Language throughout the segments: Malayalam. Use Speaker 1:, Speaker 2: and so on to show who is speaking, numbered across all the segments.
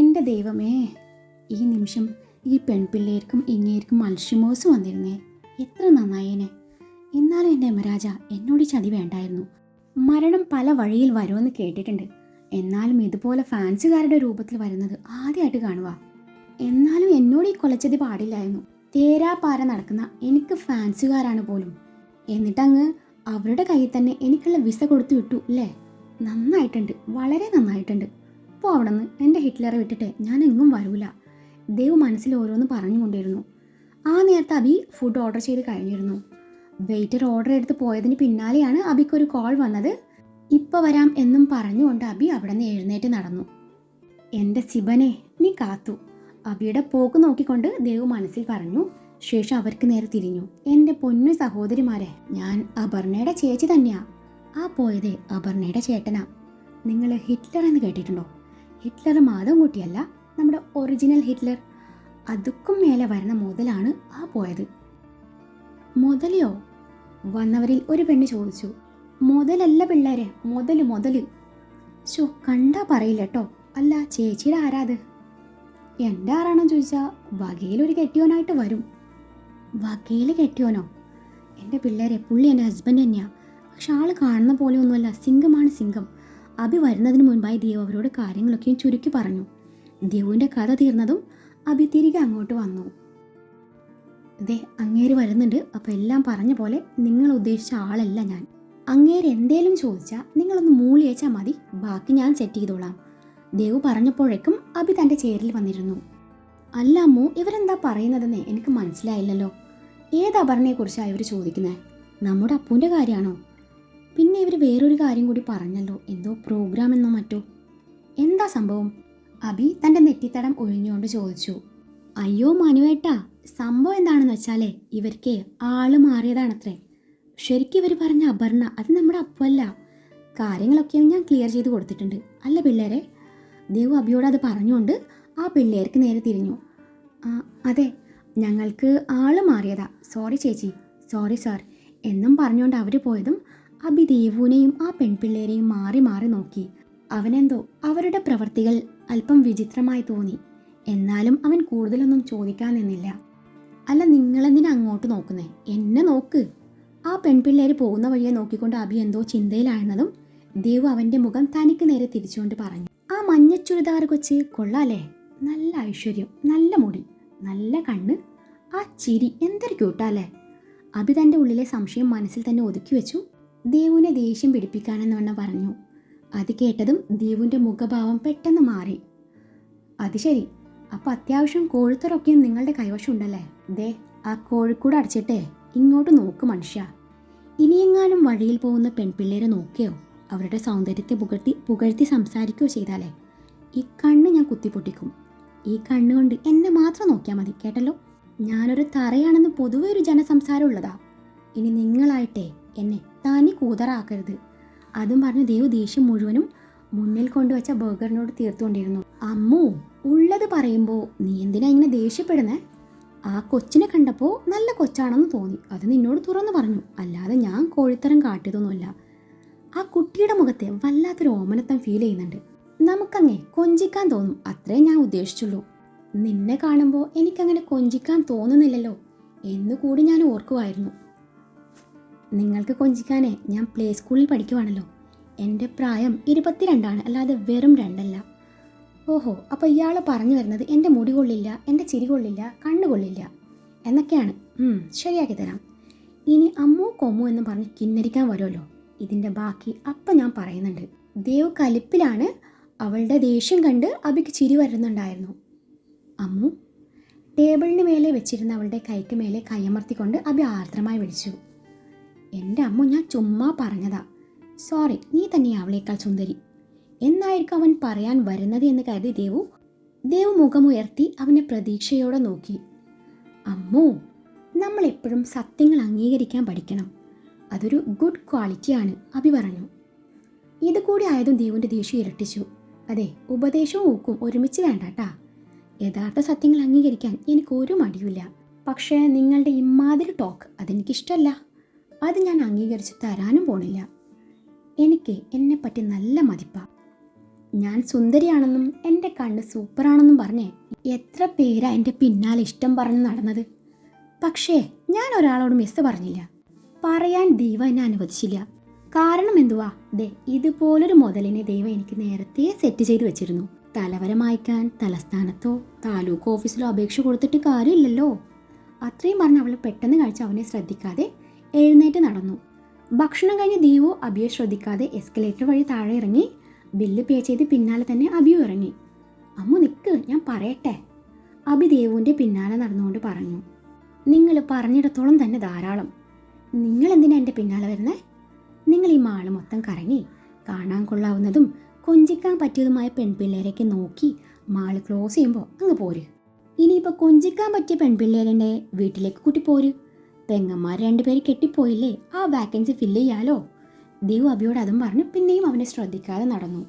Speaker 1: എൻ്റെ ദൈവമേ ഈ നിമിഷം ഈ പെൺപിള്ളേർക്കും ഇങ്ങേർക്കും മത്സ്യമോസ് വന്നിരുന്നേ എത്ര നന്നായേനെ എന്നാലും എൻ്റെ യമരാജ എന്നോട് ചതി വേണ്ടായിരുന്നു മരണം പല വഴിയിൽ വരുമെന്ന് കേട്ടിട്ടുണ്ട് എന്നാലും ഇതുപോലെ ഫാൻസുകാരുടെ രൂപത്തിൽ വരുന്നത് ആദ്യമായിട്ട് കാണുക എന്നാലും എന്നോട് ഈ കൊലച്ചതി പാടില്ലായിരുന്നു തേരാപാര നടക്കുന്ന എനിക്ക് ഫാൻസുകാരാണ് പോലും എന്നിട്ടങ്ങ് അവരുടെ കയ്യിൽ തന്നെ എനിക്കുള്ള വിസ കൊടുത്തു വിട്ടു അല്ലേ നന്നായിട്ടുണ്ട് വളരെ നന്നായിട്ടുണ്ട് അവിടെ നിന്ന് എൻ്റെ ഹിറ്റ്ലറെ വിട്ടിട്ട് ഞാൻ എങ്ങും വരൂല ദേവ് മനസ്സിൽ ഓരോന്ന് പറഞ്ഞുകൊണ്ടിരുന്നു ആ നേരത്തെ അബി ഫുഡ് ഓർഡർ ചെയ്ത് കഴിഞ്ഞിരുന്നു വെയിറ്റർ ഓർഡർ എടുത്ത് പോയതിന് പിന്നാലെയാണ് അബിക്ക് ഒരു കോൾ വന്നത് ഇപ്പോൾ വരാം എന്നും പറഞ്ഞുകൊണ്ട് അബി അവിടെ നിന്ന് എഴുന്നേറ്റ് നടന്നു എൻ്റെ ശിബനെ നീ കാത്തു അബിയുടെ പോക്ക് നോക്കിക്കൊണ്ട് ദേവ് മനസ്സിൽ പറഞ്ഞു ശേഷം അവർക്ക് നേരെ തിരിഞ്ഞു എൻ്റെ പൊന്നു സഹോദരിമാരെ ഞാൻ അപർണയുടെ ചേച്ചി തന്നെയാ ആ പോയത് അപർണയുടെ ചേട്ടനാ നിങ്ങൾ ഹിറ്റ്ലർ എന്ന് കേട്ടിട്ടുണ്ടോ ഹിറ്റ്ലർ മാധവൻകുട്ടിയല്ല നമ്മുടെ ഒറിജിനൽ ഹിറ്റ്ലർ അതുക്കും മേലെ വരുന്ന മുതലാണ് ആ പോയത് മുതലയോ വന്നവരിൽ ഒരു പെണ്ണ് ചോദിച്ചു മുതലല്ല പിള്ളേരെ മുതൽ മുതൽ ഷോ കണ്ടാ പറയില്ല കേട്ടോ അല്ല ചേച്ചിയുടെ ആരാത് എൻ്റെ ആരാണെന്ന് ചോദിച്ചാൽ വകയിലൊരു കെട്ടിയോനായിട്ട് വരും വകയിൽ കെട്ടിയോനോ എൻ്റെ പിള്ളേരെ പുള്ളി എൻ്റെ ഹസ്ബൻഡ് തന്നെയാണ് പക്ഷെ ആൾ കാണുന്ന പോലെ ഒന്നുമല്ല സിംഗമാണ് സിംഗം അബി വരുന്നതിന് മുൻപായി ദേവ് അവരോട് കാര്യങ്ങളൊക്കെയും ചുരുക്കി പറഞ്ഞു ദേവുവിൻ്റെ കഥ തീർന്നതും അബി തിരികെ അങ്ങോട്ട് വന്നു ദേ അങ്ങേര് വരുന്നുണ്ട് അപ്പോൾ എല്ലാം പറഞ്ഞ പോലെ നിങ്ങൾ ഉദ്ദേശിച്ച ആളല്ല ഞാൻ അങ്ങേര് എന്തേലും ചോദിച്ചാൽ നിങ്ങളൊന്ന് മൂളിയേച്ചാൽ മതി ബാക്കി ഞാൻ സെറ്റ് ചെയ്തോളാം ദേവ് പറഞ്ഞപ്പോഴേക്കും അബി തൻ്റെ ചേരിൽ വന്നിരുന്നു അല്ല അമ്മു ഇവരെന്താ പറയുന്നതെന്ന് എനിക്ക് മനസ്സിലായില്ലല്ലോ ഏത് അപർണയെക്കുറിച്ചാണ് ഇവർ ചോദിക്കുന്നത് നമ്മുടെ അപ്പൂൻ്റെ കാര്യമാണോ പിന്നെ ഇവർ വേറൊരു കാര്യം കൂടി പറഞ്ഞല്ലോ എന്തോ പ്രോഗ്രാം എന്നോ മറ്റോ എന്താ സംഭവം അബി തൻ്റെ നെറ്റിത്തടം ഒഴിഞ്ഞുകൊണ്ട് ചോദിച്ചു അയ്യോ മനുവേട്ടാ സംഭവം എന്താണെന്ന് വെച്ചാലേ ഇവർക്ക് ആള് മാറിയതാണത്രേ ശരിക്കും ഇവർ പറഞ്ഞ അപർണ അത് നമ്മുടെ അപ്പല്ല കാര്യങ്ങളൊക്കെ ഞാൻ ക്ലിയർ ചെയ്ത് കൊടുത്തിട്ടുണ്ട് അല്ല പിള്ളേരെ ദേവു അബിയോട് അത് പറഞ്ഞുകൊണ്ട് ആ പിള്ളേർക്ക് നേരെ തിരിഞ്ഞു അതെ ഞങ്ങൾക്ക് ആള് മാറിയതാ സോറി ചേച്ചി സോറി സാർ എന്നും പറഞ്ഞുകൊണ്ട് അവർ പോയതും അബി ദേവുവിനെയും ആ പെൺപിള്ളേരെയും മാറി മാറി നോക്കി അവനെന്തോ അവരുടെ പ്രവർത്തികൾ അല്പം വിചിത്രമായി തോന്നി എന്നാലും അവൻ കൂടുതലൊന്നും ചോദിക്കാൻ നിന്നില്ല അല്ല നിങ്ങളെന്തിനാ അങ്ങോട്ട് നോക്കുന്നേ എന്നെ നോക്ക് ആ പെൺപിള്ളേര് പോകുന്ന വഴിയെ നോക്കിക്കൊണ്ട് അബി എന്തോ ചിന്തയിലായിരുന്നതും ദേവു അവൻ്റെ മുഖം തനിക്ക് നേരെ തിരിച്ചുകൊണ്ട് പറഞ്ഞു ആ മഞ്ഞ ചുരിദാർ കൊച്ച് കൊള്ളാലേ നല്ല ഐശ്വര്യം നല്ല മുടി നല്ല കണ്ണ് ആ ചിരി എന്തൊരു ക്യൂട്ടാലേ അബി തൻ്റെ ഉള്ളിലെ സംശയം മനസ്സിൽ തന്നെ ഒതുക്കി വെച്ചു ദേവുവിനെ ദേഷ്യം പിടിപ്പിക്കാനെന്ന് വണ്ണം പറഞ്ഞു അത് കേട്ടതും ദേവുവിൻ്റെ മുഖഭാവം പെട്ടെന്ന് മാറി അത് ശരി അപ്പോൾ അത്യാവശ്യം കോഴിത്തറൊക്കെയും നിങ്ങളുടെ കൈവശം ഉണ്ടല്ലേ ദേ ആ കോഴിക്കൂട് അടച്ചിട്ടേ ഇങ്ങോട്ട് നോക്ക് മനുഷ്യ ഇനിയെങ്ങാനും വഴിയിൽ പോകുന്ന പെൺപിള്ളേരെ നോക്കിയോ അവരുടെ സൗന്ദര്യത്തെ പുകഴ്ത്തി പുകഴ്ത്തി സംസാരിക്കുകയോ ചെയ്താലേ ഈ കണ്ണ് ഞാൻ കുത്തിപ്പൊട്ടിക്കും ഈ കണ്ണുകൊണ്ട് എന്നെ മാത്രം നോക്കിയാൽ മതി കേട്ടല്ലോ ഞാനൊരു തറയാണെന്ന് പൊതുവെ ഒരു ജനസംസാരം ഉള്ളതാ ഇനി നിങ്ങളായിട്ടേ എന്നെ തനി കൂതറാക്കരുത് അതും പറഞ്ഞ് ദേവ് ദേഷ്യം മുഴുവനും മുന്നിൽ കൊണ്ടുവച്ച ബർഗറിനോട് തീർത്തുകൊണ്ടിരുന്നു അമ്മു ഉള്ളത് പറയുമ്പോൾ നീ എന്തിനാ ഇങ്ങനെ ദേഷ്യപ്പെടുന്നേ ആ കൊച്ചിനെ കണ്ടപ്പോൾ നല്ല കൊച്ചാണെന്ന് തോന്നി അത് നിന്നോട് തുറന്ന് പറഞ്ഞു അല്ലാതെ ഞാൻ കോഴിത്തരം കാട്ടിയതൊന്നുമില്ല ആ കുട്ടിയുടെ മുഖത്തെ വല്ലാത്തൊരു ഓമനത്വം ഫീൽ ചെയ്യുന്നുണ്ട് നമുക്കങ്ങേ കൊഞ്ചിക്കാൻ തോന്നും അത്രേ ഞാൻ ഉദ്ദേശിച്ചുള്ളൂ നിന്നെ കാണുമ്പോൾ എനിക്കങ്ങനെ കൊഞ്ചിക്കാൻ തോന്നുന്നില്ലല്ലോ എന്നുകൂടി ഞാൻ ഓർക്കുമായിരുന്നു നിങ്ങൾക്ക് കൊഞ്ചിക്കാനെ ഞാൻ പ്ലേ സ്കൂളിൽ പഠിക്കുവാണല്ലോ എൻ്റെ പ്രായം ഇരുപത്തിരണ്ടാണ് അല്ലാതെ വെറും രണ്ടല്ല ഓഹോ അപ്പോൾ ഇയാൾ പറഞ്ഞു വരുന്നത് എൻ്റെ മുടി കൊള്ളില്ല എൻ്റെ ചിരി കൊള്ളില്ല കണ്ണു കൊള്ളില്ല എന്നൊക്കെയാണ് ശരിയാക്കി തരാം ഇനി അമ്മു കൊമു എന്ന് പറഞ്ഞ് കിന്നരിക്കാൻ വരുമല്ലോ ഇതിൻ്റെ ബാക്കി അപ്പം ഞാൻ പറയുന്നുണ്ട് ദേവ് കലിപ്പിലാണ് അവളുടെ ദേഷ്യം കണ്ട് അബിക്ക് ചിരി വരുന്നുണ്ടായിരുന്നു അമ്മു ടേബിളിന് മേലെ വെച്ചിരുന്ന അവളുടെ കൈക്ക് മേലെ കൈയമർത്തിക്കൊണ്ട് അബി ആർദ്രമായി വിളിച്ചു എൻ്റെ അമ്മ ഞാൻ ചുമ്മാ പറഞ്ഞതാ സോറി നീ തന്നെയാ അവളേക്കാൾ സുന്ദരി എന്നായിരിക്കും അവൻ പറയാൻ വരുന്നത് എന്ന് കരുതി ദേവു ദേവു മുഖമുയർത്തി അവനെ പ്രതീക്ഷയോടെ നോക്കി അമ്മോ നമ്മൾ എപ്പോഴും സത്യങ്ങൾ അംഗീകരിക്കാൻ പഠിക്കണം അതൊരു ഗുഡ് ക്വാളിറ്റിയാണ് അഭി പറഞ്ഞു ഇതുകൂടി ആയതും ദേവിൻ്റെ ദേഷ്യം ഇരട്ടിച്ചു അതെ ഉപദേശവും ഊക്കും ഒരുമിച്ച് വേണ്ടാട്ടാ യഥാർത്ഥ സത്യങ്ങൾ അംഗീകരിക്കാൻ എനിക്ക് ഒരു മടിയില്ല പക്ഷേ നിങ്ങളുടെ ഇമ്മാതിരി ടോക്ക് അതെനിക്കിഷ്ടമല്ല അത് ഞാൻ അംഗീകരിച്ച് തരാനും പോണില്ല എനിക്ക് എന്നെപ്പറ്റി നല്ല മതിപ്പാ ഞാൻ സുന്ദരിയാണെന്നും എൻ്റെ കണ്ണ് സൂപ്പറാണെന്നും പറഞ്ഞേ എത്ര പേരാ എൻ്റെ പിന്നാലെ ഇഷ്ടം പറഞ്ഞ് നടന്നത് പക്ഷേ ഞാൻ ഒരാളോട് മിസ് പറഞ്ഞില്ല പറയാൻ ദൈവം എന്നെ അനുവദിച്ചില്ല കാരണം എന്തുവാ ദേ ഇതുപോലൊരു മുതലിനെ ദൈവം എനിക്ക് നേരത്തെ സെറ്റ് ചെയ്തു വെച്ചിരുന്നു തലവരം അയക്കാൻ തലസ്ഥാനത്തോ താലൂക്ക് ഓഫീസിലോ അപേക്ഷ കൊടുത്തിട്ട് കാര്യമില്ലല്ലോ അത്രയും പറഞ്ഞ് അവൾ പെട്ടെന്ന് കഴിച്ച് അവനെ ശ്രദ്ധിക്കാതെ എഴുന്നേറ്റ് നടന്നു ഭക്ഷണം കഴിഞ്ഞ് ദീവു അബിയെ ശ്രദ്ധിക്കാതെ എസ്കലേറ്റർ വഴി താഴെ ഇറങ്ങി ബില്ല് പേ ചെയ്ത് പിന്നാലെ തന്നെ അബിയു ഇറങ്ങി അമ്മു നിൽക്ക് ഞാൻ പറയട്ടെ അബി ദേവുവിൻ്റെ പിന്നാലെ നടന്നുകൊണ്ട് പറഞ്ഞു നിങ്ങൾ പറഞ്ഞിടത്തോളം തന്നെ ധാരാളം നിങ്ങൾ എന്തിനാ എൻ്റെ പിന്നാലെ വരുന്നത് നിങ്ങൾ ഈ മാള് മൊത്തം കറങ്ങി കാണാൻ കൊള്ളാവുന്നതും കൊഞ്ചിക്കാൻ പറ്റിയതുമായ പെൺപിള്ളേരെയൊക്കെ നോക്കി മാള് ക്ലോസ് ചെയ്യുമ്പോൾ അങ്ങ് പോര് ഇനിയിപ്പോൾ കൊഞ്ചിക്കാൻ പറ്റിയ പെൺപിള്ളേരെ വീട്ടിലേക്ക് കൂട്ടി പോര് പെങ്ങന്മാർ രണ്ടുപേര് കെട്ടിപ്പോയില്ലേ ആ വാക്കൻസി ഫില്ല് ചെയ്യാലോ ദേവ് അബിയോട് അതും പറഞ്ഞ് പിന്നെയും അവനെ ശ്രദ്ധിക്കാതെ നടന്നു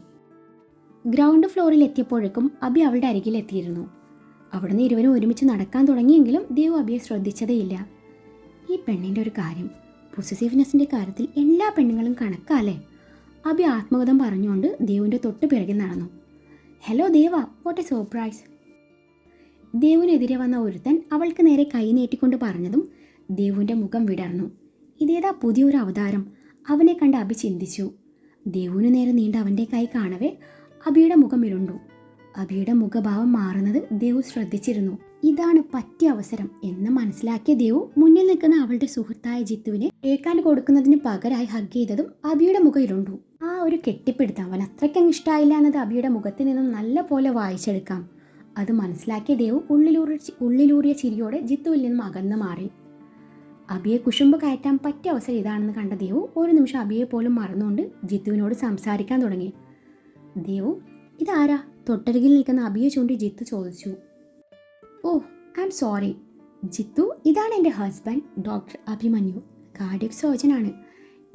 Speaker 1: ഗ്രൗണ്ട് ഫ്ലോറിൽ എത്തിയപ്പോഴേക്കും അബി അവളുടെ അരികിൽ എത്തിയിരുന്നു അവിടുന്ന് ഇരുവരും ഒരുമിച്ച് നടക്കാൻ തുടങ്ങിയെങ്കിലും ദേവ് അബിയെ ശ്രദ്ധിച്ചതേയില്ല ഈ പെണ്ണിൻ്റെ ഒരു കാര്യം പൊസിറ്റീവ്നെസ്സിൻ്റെ കാര്യത്തിൽ എല്ലാ പെണ്ണുങ്ങളും കണക്കാല്ലേ അബി ആത്മകഥം പറഞ്ഞുകൊണ്ട് ദേവിൻ്റെ തൊട്ട് പിറകിൽ നടന്നു hello Deva what a surprise ദേവിനെതിരെ വന്ന ഒരുത്തൻ അവൾക്ക് നേരെ കൈ നീട്ടിക്കൊണ്ട് പറഞ്ഞതും ദേവുവിൻ്റെ മുഖം വിടർന്നു ഇതേതാ പുതിയൊരു അവതാരം അവനെ കണ്ട് അഭി ചിന്തിച്ചു ദേവുവിന് നേരെ നീണ്ട അവൻ്റെ കൈ കാണവേ അബിയുടെ മുഖം ഇരുണ്ടു അബിയുടെ മുഖഭാവം മാറുന്നത് ദേവു ശ്രദ്ധിച്ചിരുന്നു ഇതാണ് പറ്റിയ അവസരം എന്ന് മനസ്സിലാക്കിയ ദേവു മുന്നിൽ നിൽക്കുന്ന അവളുടെ സുഹൃത്തായ ജിത്തുവിനെ ഏക്കാൻ കൊടുക്കുന്നതിന് പകരായി ഹഗ് ചെയ്തതും അബിയുടെ മുഖം ഇരുണ്ടു ആ ഒരു കെട്ടിപ്പിടുത്തം അവൻ അത്രയ്ക്കങ്ങ് ഇഷ്ടമായില്ല എന്നത് അബിയുടെ മുഖത്ത് നിന്നും നല്ല പോലെ വായിച്ചെടുക്കാം അത് മനസ്സിലാക്കിയ ദേവു ഉള്ളിലൂറി ഉള്ളിലൂറിയ ചിരിയോടെ ജിത്തുവിൽ നിന്നും അകന്നു മാറി അബിയെ കുശുമ്പ് കയറ്റാൻ പറ്റിയ അവസരം ഇതാണെന്ന് കണ്ട ദേവു ഒരു നിമിഷം അബിയെ പോലും മറന്നുകൊണ്ട് ജിത്തുവിനോട് സംസാരിക്കാൻ തുടങ്ങി ദേവു ഇതാരാ തൊട്ടരികിൽ നിൽക്കുന്ന അബിയെ ചൂണ്ടി ജിത്തു ചോദിച്ചു oh I'm sorry Jithu ഇതാണ് എൻ്റെ ഹസ്ബൻഡ് ഡോക്ടർ അഭിമന്യു കാർഡിയക് സർജനാണ്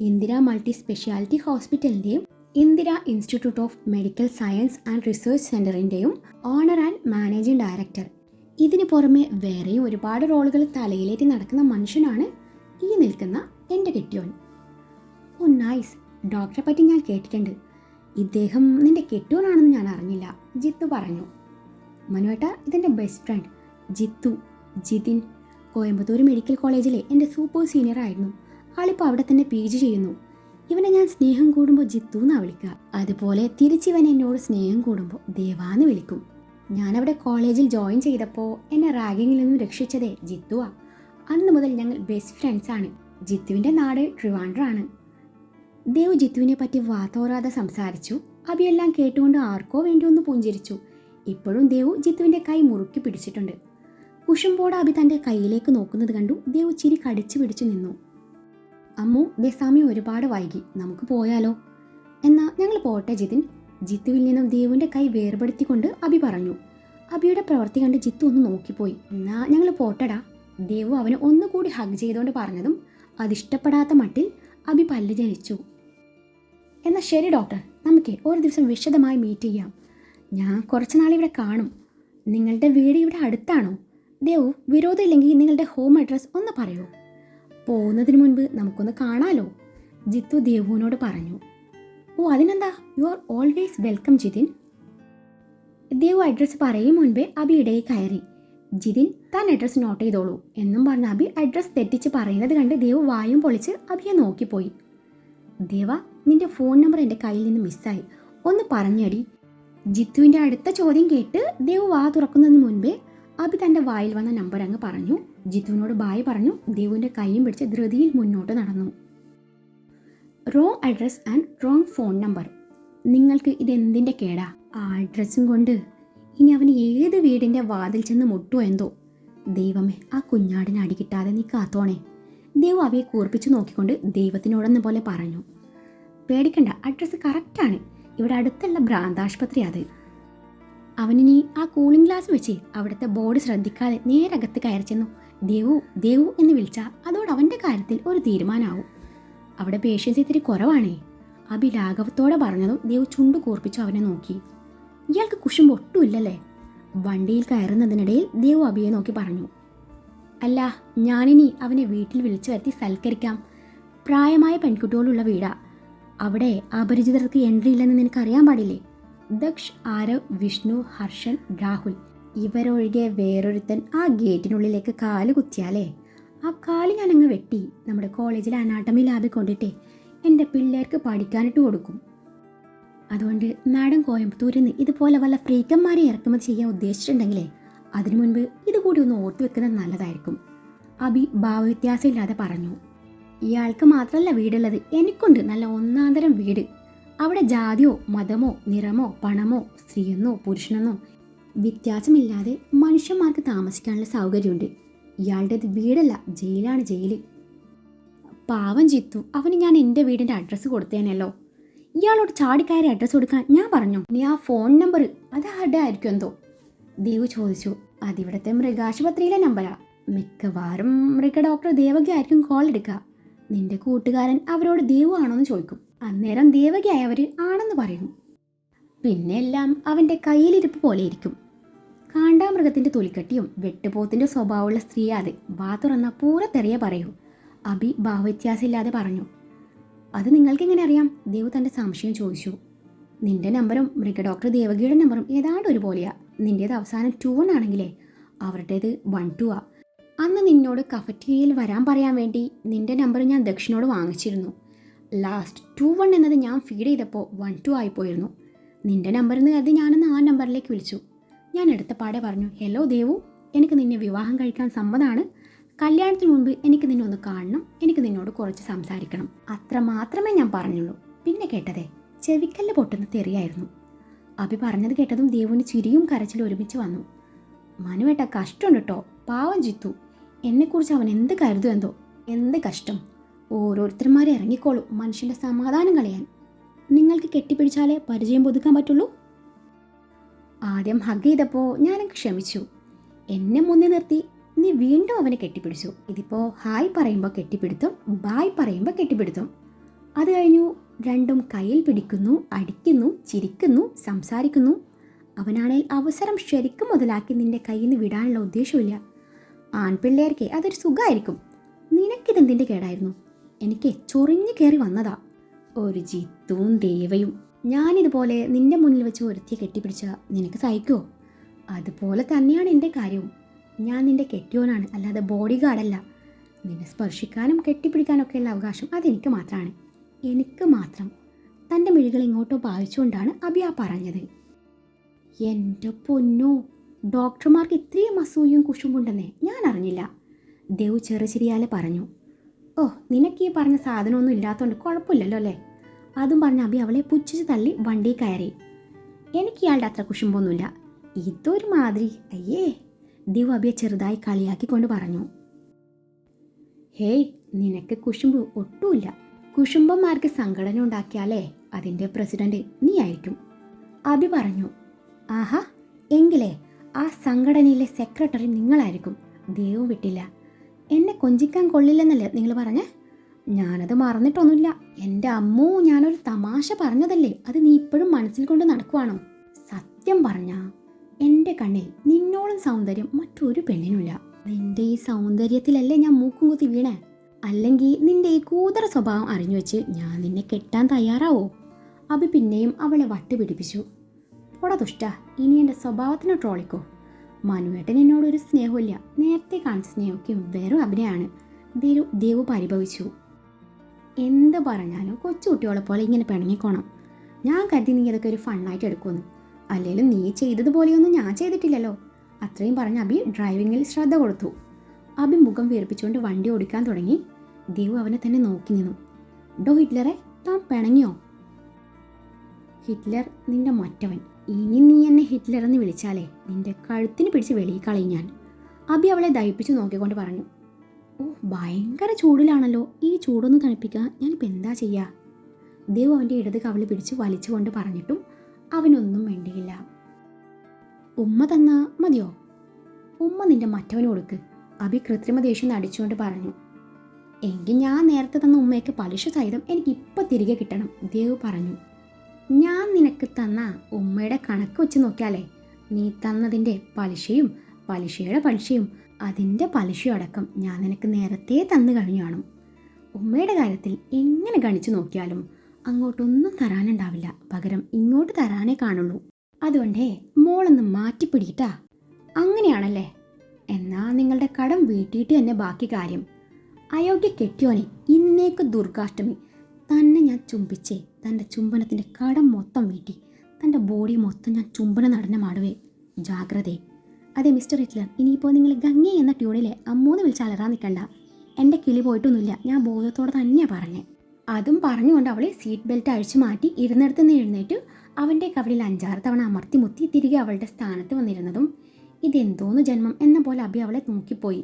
Speaker 1: ഇന്ദിര മൾട്ടി സ്പെഷ്യാലിറ്റി ഹോസ്പിറ്റലിൻ്റെയും Indira institute of medical science and research സെൻറ്ററിൻ്റെയും ഓണർ ആൻഡ് മാനേജിംഗ് ഡയറക്ടർ ഇതിന് പുറമെ വേറെയും ഒരുപാട് റോളുകൾ തലയിലേറ്റി നടക്കുന്ന മനുഷ്യനാണ് ഈ നിൽക്കുന്ന എൻ്റെ കെട്ടിയോൻ ഓ നൈസ് ഡോക്ടറെ പറ്റി ഞാൻ കേട്ടിട്ടുണ്ട് ഇദ്ദേഹം നിൻ്റെ കെട്ടിയോനാണെന്ന് ഞാൻ അറിഞ്ഞില്ല ജിത്തു പറഞ്ഞു മനുവേട്ട ഇതെൻ്റെ best friend Jithu Jithin Coimbatore medical കോളേജിലെ എൻ്റെ സൂപ്പർ സീനിയർ ആയിരുന്നു ആളിപ്പോൾ അവിടെ തന്നെ പി ജി ചെയ്യുന്നു ഇവനെ ഞാൻ സ്നേഹം കൂടുമ്പോൾ ജിത്തു എന്നാണ് വിളിക്കുക അതുപോലെ തിരിച്ചിവൻ എന്നോട് സ്നേഹം കൂടുമ്പോൾ ദേവാന്ന് വിളിക്കും ഞാനവിടെ കോളേജിൽ ജോയിൻ ചെയ്തപ്പോൾ എന്നെ റാഗിങ്ങിൽ നിന്നും രക്ഷിച്ചതേ ജിത്തുവാ അന്ന് മുതൽ ഞങ്ങൾ ബെസ്റ്റ് ഫ്രണ്ട്സാണ് ജിത്തുവിൻ്റെ നാട് ട്രിവാൻഡ്രാണ് ദേവ് ജിത്തുവിനെ പറ്റി വാത്തോറാതെ സംസാരിച്ചു അവയെല്ലാം കേട്ടുകൊണ്ട് ആർക്കോ വേണ്ടി ഒന്ന് പുഞ്ചിരിച്ചു ഇപ്പോഴും ദേവു ജിത്തുവിൻ്റെ കൈ മുറുക്കി പിടിച്ചിട്ടുണ്ട് കുശുമ്പോട് അഭി തൻ്റെ കയ്യിലേക്ക് നോക്കുന്നത് കണ്ടു ദേവു ചിരി കടിച്ചു പിടിച്ചു നിന്നു അമ്മു ദേ സമയം ഒരുപാട് വൈകി നമുക്ക് പോയാലോ എന്നാൽ ഞങ്ങൾ പോട്ടെ ജിതിൻ ജിത്തുവിൽ നിന്നും ദേവുവിൻ്റെ കൈ വേർപെടുത്തിക്കൊണ്ട് അബി പറഞ്ഞു അബിയുടെ പ്രവൃത്തി കണ്ട് ജിത്തു ഒന്ന് നോക്കിപ്പോയി എന്നാ ഞങ്ങൾ പോട്ടടാ ദേവു അവനെ ഒന്നുകൂടി ഹഗ് ചെയ്തുകൊണ്ട് പറഞ്ഞതും അതിഷ്ടപ്പെടാത്ത മട്ടിൽ അബി പല്ല് ജനിച്ചു എന്നാൽ ശരി ഡോക്ടർ നമുക്ക് ഒരു ദിവസം വിശദമായി മീറ്റ് ചെയ്യാം ഞാൻ കുറച്ച് ഇവിടെ കാണും നിങ്ങളുടെ വീട് ഇവിടെ അടുത്താണോ ദേവു വിരോധമില്ലെങ്കിൽ നിങ്ങളുടെ ഹോം അഡ്രസ് ഒന്ന് പറയൂ പോകുന്നതിന് മുൻപ് നമുക്കൊന്ന് കാണാലോ ജിത്തു ദേവുവിനോട് പറഞ്ഞു ഓ അതിനെന്താ you are always welcome Jithin Devu address പറയും മുൻപേ അബി ഇടയിൽ കയറി ജിതിൻ താൻ അഡ്രസ്സ് നോട്ട് ചെയ്തോളൂ എന്നും പറഞ്ഞ അബി അഡ്രസ്സ് തെറ്റിച്ച് പറയുന്നത് കണ്ട് ദേവു വായും പൊളിച്ച് അബിയെ നോക്കിപ്പോയി ദേവ നിന്റെ ഫോൺ നമ്പർ എൻ്റെ കയ്യിൽ നിന്ന് മിസ്സായി ഒന്ന് പറഞ്ഞടി ജിത്തുവിൻ്റെ അടുത്ത ചോദ്യം കേട്ട് ദേവു വാ തുറക്കുന്നതിന് മുൻപേ അബി തൻ്റെ വായിൽ വന്ന നമ്പർ അങ്ങ് പറഞ്ഞു ജിത്തുവിനോട് ബായ് പറഞ്ഞു ദേവുവിൻ്റെ കൈയും പിടിച്ച് ധൃതിയിൽ മുന്നോട്ട് നടന്നു wrong address and wrong phone number നിങ്ങൾക്ക് ഇതെന്തിൻ്റെ കേടാ ആ അഡ്രസ്സും കൊണ്ട് ഇനി അവന് ഏത് വീടിൻ്റെ വാതിൽ ചെന്ന് മുട്ടു എന്തോ ദൈവമേ ആ കുഞ്ഞാടിനെ അടികിട്ടാതെ നീ കാത്തോണേ ദൈവം അവയെ കൂർപ്പിച്ചു നോക്കിക്കൊണ്ട് ദൈവത്തിനോടെന്ന പോലെ പറഞ്ഞു പേടിക്കണ്ട അഡ്രസ്സ് കറക്റ്റാണ് ഇവിടെ അടുത്തുള്ള ഭ്രാന്താശുപത്രി അത് അവനിനി ആ കൂളിംഗ് ഗ്ലാസ് വെച്ച് അവിടുത്തെ ബോർഡ് ശ്രദ്ധിക്കാതെ നേരകത്ത് കയറി ചെന്നു ദേവു ദേവു എന്ന് വിളിച്ചാൽ അതോടവൻ്റെ കാര്യത്തിൽ ഒരു തീരുമാനമാവും അവിടെ പേഷ്യൻസ് ഇത്തിരി കുറവാണേ അബി ലാഘവത്തോടെ പറഞ്ഞതും ദേവ് ചുണ്ടു കൂർപ്പിച്ചു അവനെ നോക്കി ഇയാൾക്ക് കുശുമ്പ് ഒട്ടുമില്ലല്ലേ വണ്ടിയിൽ കയറുന്നതിനിടയിൽ ദേവ് അബിയെ നോക്കി പറഞ്ഞു അല്ല ഞാനിനി അവനെ വീട്ടിൽ വിളിച്ചു വരുത്തി സൽക്കരിക്കാം പ്രായമായ പെൺകുട്ടികളുള്ള വീടാ അവിടെ അപരിചിതർക്ക് എൻട്രി ഇല്ലെന്ന് നിനക്കറിയാൻ പാടില്ലേ ദക്ഷ് ആരവ് വിഷ്ണു ഹർഷൻ രാഹുൽ ഇവരൊഴികെ വേറൊരുത്തൻ ആ ഗേറ്റിനുള്ളിലേക്ക് കാല് കുത്തിയാലേ ആ കാല് ഞാനങ്ങ് വെട്ടി നമ്മുടെ കോളേജിൽ അനാട്ടമി ലാബിൽ കൊണ്ടിട്ടേ എൻ്റെ പിള്ളേർക്ക് പഠിക്കാനിട്ട് കൊടുക്കും അതുകൊണ്ട് മാഡം കോയമ്പത്തൂരിൽ നിന്ന് ഇതുപോലെ വല്ല ഫ്രീക്കന്മാരെ ഇറക്കുമതി ചെയ്യാൻ ഉദ്ദേശിച്ചിട്ടുണ്ടെങ്കിലേ അതിനു മുൻപ് ഇതുകൂടി ഒന്ന് ഓർത്തു വെക്കുന്നത് നല്ലതായിരിക്കും അബി ഭാവവ്യത്യാസമില്ലാതെ പറഞ്ഞു ഇയാൾക്ക് മാത്രമല്ല വീടുള്ളത് എനിക്കുണ്ട് നല്ല ഒന്നാന്തരം വീട് അവിടെ ജാതിയോ മതമോ നിറമോ പണമോ സ്ത്രീയെന്നോ പുരുഷനെന്നോ വ്യത്യാസമില്ലാതെ മനുഷ്യന്മാർക്ക് താമസിക്കാനുള്ള സൗകര്യമുണ്ട് ഇയാളുടേത് വീടല്ല ജയിലാണ് ജയിൽ പാവം ചിത്തു അവന് ഞാൻ എൻ്റെ വീടിൻ്റെ അഡ്രസ്സ് കൊടുത്തേനല്ലോ ഇയാളോട് ചാടിക്കയറി അഡ്രസ്സ് കൊടുക്കാൻ ഞാൻ പറഞ്ഞു നീ ആ ഫോൺ നമ്പർ അത് ആരുടെ ആയിരിക്കും എന്തോ ദേവു ചോദിച്ചു അതിവിടുത്തെ മൃഗാശുപത്രിയിലെ നമ്പരാ മിക്കവാറും മൃഗ ഡോക്ടർ ദേവകി ആയിരിക്കും കോൾ എടുക്കുക നിന്റെ കൂട്ടുകാരൻ അവരോട് ദേവു ആണോ എന്ന് ചോദിക്കും അന്നേരം ദേവകിയായവർ ആണെന്ന് പറയും പിന്നെ എല്ലാം അവൻ്റെ കയ്യിലിരിപ്പ് പോലെ ഇരിക്കും കാണ്ടാമൃഗത്തിന്റെ തൊലിക്കട്ടിയും വെട്ടുപോത്തിന്റെ സ്വഭാവമുള്ള സ്ത്രീയാതെ വാ തുറന്ന പൂര തെറിയ പറയൂ അബി ഭാവവ്യത്യാസമില്ലാതെ പറഞ്ഞു അത് നിങ്ങൾക്കെങ്ങനെ അറിയാം ദേവ് തന്റെ സംശയം ചോദിച്ചു നിന്റെ നമ്പറും മൃഗ ഡോക്ടർ ദേവകിയുടെ നമ്പറും ഏതാണ്ട് ഒരുപോലെയാ നിന്റേത് അവസാനം ടു വൺ ആണെങ്കിലേ അവരുടേത് വൺ ടു ആ അന്ന് നിന്നോട് കഫറ്റീരിയയിൽ വരാൻ പറയാൻ വേണ്ടി നിന്റെ നമ്പർ ഞാൻ ദക്ഷിണോട് വാങ്ങിച്ചിരുന്നു ലാസ്റ്റ് ടു വൺ എന്നത് ഞാൻ ഫീഡ് ചെയ്തപ്പോൾ വൺ ടു ആയിപ്പോയിരുന്നു നിന്റെ നമ്പർ എന്ന് കരുതി ഞാനൊന്ന് ആ നമ്പറിലേക്ക് വിളിച്ചു ഞാൻ എടുത്ത പാടെ പറഞ്ഞു ഹലോ ദേവു എനിക്ക് നിന്നെ വിവാഹം കഴിക്കാൻ സമ്മതമാണ് കല്യാണത്തിന് മുൻപ് എനിക്ക് നിന്നെ ഒന്ന് കാണണം എനിക്ക് നിന്നോട് കുറച്ച് സംസാരിക്കണം അത്ര മാത്രമേ ഞാൻ പറഞ്ഞുള്ളൂ പിന്നെ കേട്ടതേ ചെവിക്കല്ല് പൊട്ടുന്ന തെറിയായിരുന്നു അഭി പറഞ്ഞത് കേട്ടതും ദേവുവിന് ചിരിയും കരച്ചിലും ഒരുമിച്ച് വന്നു മനുവേട്ട കഷ്ടമുണ്ട് കേട്ടോ പാവം ജിത്തു എന്നെക്കുറിച്ച് അവൻ എന്ത് കരുതും എന്തോ എന്ത് കഷ്ടം ഓരോരുത്തർമാരെ ഇറങ്ങിക്കോളൂ മനുഷ്യൻ്റെ സമാധാനം കളയാൻ നിങ്ങൾക്ക് കെട്ടിപ്പിടിച്ചാലേ പരിചയം പുതുക്കാൻ പറ്റുള്ളൂ ആദ്യം ഹഗ് ചെയ്തപ്പോൾ ഞാൻ ക്ഷമിച്ചു എന്നെ മുന്നിൽ നിർത്തി നീ വീണ്ടും അവനെ കെട്ടിപ്പിടിച്ചു ഇതിപ്പോൾ ഹായ് പറയുമ്പോൾ കെട്ടിപ്പിടുത്തും ബായ് പറയുമ്പോൾ കെട്ടിപ്പിടുത്തും അത് കഴിഞ്ഞു രണ്ടും കയ്യിൽ പിടിക്കുന്നു അടിക്കുന്നു ചിരിക്കുന്നു സംസാരിക്കുന്നു അവനാണെങ്കിൽ അവസരം ശരിക്കും മുതലാക്കി നിന്റെ കയ്യിൽ നിന്ന് വിടാനുള്ള ഉദ്ദേശമില്ല ആൺപിള്ളേർക്ക് അതൊരു സുഖമായിരിക്കും നിനക്കിതെന്തിൻ്റെ കേടായിരുന്നു എനിക്ക് ചൊറിഞ്ഞു കയറി വന്നതാ ഒരു ജിത്തുവും ദേവയും ഞാനിതുപോലെ നിന്റെ മുന്നിൽ വെച്ച് ഒരുത്തി കെട്ടിപ്പിടിച്ച നിനക്ക് സഹിക്കുമോ അതുപോലെ തന്നെയാണ് എൻ്റെ കാര്യവും ഞാൻ നിന്റെ കെട്ടിയോനാണ് അല്ലാതെ ബോഡി ഗാർഡല്ല നിന്നെ സ്പർശിക്കാനും കെട്ടിപ്പിടിക്കാനൊക്കെയുള്ള അവകാശം അതെനിക്ക് മാത്രമാണ് എനിക്ക് മാത്രം തൻ്റെ മിഴികൾ ഇങ്ങോട്ടോ പാവിച്ചുകൊണ്ടാണ് അബി ആ പറഞ്ഞത് എൻ്റെ പൊന്നോ ഡോക്ടർമാർക്ക് ഇത്രയും അസൂയും കുശുമ്പുണ്ടെന്നേ ഞാൻ അറിഞ്ഞില്ല ദേവ് ചെറുചിരിയാലെ പറഞ്ഞു ഓ നിനക്ക് ഈ പറഞ്ഞ സാധനമൊന്നും ഇല്ലാത്തതുകൊണ്ട് കുഴപ്പമില്ലല്ലോ അല്ലേ അതും പറഞ്ഞ് അബി അവളെ പുച്ഛിച്ച് തള്ളി വണ്ടി കയറി എനിക്ക് ഇയാളുടെ അത്ര കുശുമ്പൊന്നുമില്ല ഇതൊരു മാതിരി അയ്യേ ദിവ അബിയെ ചെറുതായി കളിയാക്കിക്കൊണ്ട് പറഞ്ഞു ഹേയ് നിനക്ക് കുശുമ്പ് ഒട്ടുമില്ല കുശുംബന്മാർക്ക് സംഘടന ഉണ്ടാക്കിയാലേ അതിൻ്റെ പ്രസിഡന്റ് നീ ആയിരിക്കും അബി പറഞ്ഞു ആഹാ എങ്കിലേ ആ സംഘടനയിലെ സെക്രട്ടറി നിങ്ങളായിരിക്കും ദൈവം വിട്ടില്ല എന്നെ കൊഞ്ചിക്കാൻ കൊള്ളില്ലെന്നല്ലേ നിങ്ങൾ പറഞ്ഞേ ഞാനത് മറന്നിട്ടൊന്നുമില്ല എൻ്റെ അമ്മൂ ഞാനൊരു തമാശ പറഞ്ഞതല്ലേ അത് നീ ഇപ്പോഴും മനസ്സിൽ കൊണ്ട് നടക്കുവാണോ സത്യം പറഞ്ഞാ എൻ്റെ കണ്ണിൽ നിന്നോളം സൗന്ദര്യം മറ്റൊരു പെണ്ണിനുമില്ല നിന്റെ ഈ സൗന്ദര്യത്തിലല്ലേ ഞാൻ മൂക്കും കുത്തി വീണേ അല്ലെങ്കിൽ നിന്റെ ഈ കൂതറ സ്വഭാവം അറിഞ്ഞു വെച്ച് ഞാൻ നിന്നെ കെട്ടാൻ തയ്യാറാവോ അഭി പിന്നെയും അവളെ വട്ടുപിടിപ്പിച്ചു പോടാ ദുഷ്ട ഇനി എൻ്റെ സ്വഭാവത്തിന് ട്രോളിക്കോ മനുവേട്ടൻ എന്നോടൊരു സ്നേഹമില്ല നേരത്തെ കാണിച്ച സ്നേഹമൊക്കെ വെറും അഭിനയാണ് ദേവു ദേവു പരിഭവിച്ചു എന്ത് പറഞ്ഞാലും കൊച്ചുകുട്ടികളെ പോലെ ഇങ്ങനെ പിണങ്ങിക്കോണം ഞാൻ കരുതി നീ അതൊക്കെ ഒരു ഫണ്ണായിട്ട് എടുക്കുമെന്ന് അല്ലെങ്കിലും നീ ചെയ്തതുപോലെയൊന്നും ഞാൻ ചെയ്തിട്ടില്ലല്ലോ അത്രയും പറഞ്ഞ് അബി ഡ്രൈവിങ്ങിൽ ശ്രദ്ധ കൊടുത്തു അബി മുഖം വീർപ്പിച്ചുകൊണ്ട് വണ്ടി ഓടിക്കാൻ തുടങ്ങി ദീവു അവനെ തന്നെ നോക്കി നിന്നു ഡോ ഹിറ്റ്ലറെ താൻ പിണങ്ങിയോ ഹിറ്റ്ലർ നിന്റെ മറ്റവൻ ഇനി നീ എന്നെ ഹിറ്റ്ലർ എന്ന് വിളിച്ചാലേ നിന്റെ കഴുത്തിന് പിടിച്ച് വെളിയിൽ കളയും ഞാൻ അബി അവളെ ദഹിപ്പിച്ചു നോക്കിക്കൊണ്ട് പറഞ്ഞു ഓ ഭയങ്കര ചൂടിലാണല്ലോ ഈ ചൂടൊന്ന് തണുപ്പിക്കാൻ ഞാനിപ്പോൾ എന്താ ചെയ്യുക ദേവ് അവൻ്റെ ഇടത് കവളി പിടിച്ച് വലിച്ചുകൊണ്ട് പറഞ്ഞിട്ടും അവനൊന്നും വേണ്ടിയില്ല ഉമ്മ തന്ന മതിയോ ഉമ്മ നിൻ്റെ മറ്റവന് കൊടുക്ക് അഭി കൃത്രിമ ദേഷ്യം നടിച്ചുകൊണ്ട് പറഞ്ഞു എങ്കിൽ ഞാൻ നേരത്തെ തന്ന ഉമ്മയ്ക്ക് പലിശ സഹിതം എനിക്ക് ഇപ്പം തിരികെ കിട്ടണം ദേവ് പറഞ്ഞു ഞാൻ നിനക്ക് തന്ന ഉമ്മയുടെ കണക്ക് വെച്ച് നോക്കിയാലേ നീ തന്നതിൻ്റെ പലിശയും പലിശയുടെ പലിശയും അതിൻ്റെ പലിശയടക്കം ഞാൻ നിനക്ക് നേരത്തെ തന്നു കഴിഞ്ഞു കാണും ഉമ്മയുടെ കാര്യത്തിൽ എങ്ങനെ കണിച്ചു നോക്കിയാലും അങ്ങോട്ടൊന്നും തരാനുണ്ടാവില്ല പകരം ഇങ്ങോട്ട് തരാനേ കാണുള്ളൂ അതുകൊണ്ടേ മോളൊന്ന് മാറ്റിപ്പിടിയിട്ടാ അങ്ങനെയാണല്ലേ എന്നാ നിങ്ങളുടെ കടം വീട്ടിയിട്ട് തന്നെ ബാക്കി കാര്യം അയോഗ്യ കെട്ടിയോനെ ഇന്നേക്ക് ദുർഗാഷ്ടമി തന്നെ ഞാൻ ചുംബിച്ചേ തൻ്റെ ചുംബനത്തിൻ്റെ കടം മൊത്തം വീട്ടി തൻ്റെ ബോഡി മൊത്തം ഞാൻ ചുംബന നടന ജാഗ്രതേ അതെ മിസ്റ്റർ ഹിറ്റ്ലർ ഇനിയിപ്പോൾ നിങ്ങൾ ഗംഗേ എന്ന ട്യൂണിലെ അമ്മൂന്ന് വിളിച്ച് അലറാൻ നിൽക്കണ്ട എൻ്റെ കിളി പോയിട്ടൊന്നുമില്ല ഞാൻ ബോധത്തോടെ തന്നെയാണ് പറഞ്ഞത് അതും പറഞ്ഞുകൊണ്ട് അവളെ സീറ്റ് ബെൽറ്റ് അഴിച്ചു മാറ്റി ഇരുന്നിടത്ത് നിന്ന് എഴുന്നേറ്റ് അവൻ്റെ കവലിൽ അഞ്ചാറ് തവണ അമർത്തി മുത്തി തിരികെ അവളുടെ സ്ഥാനത്ത് വന്നിരുന്നതും ഇതെന്തോന്ന് ജന്മം എന്ന പോലെ അബി അവളെ നോക്കിപ്പോയി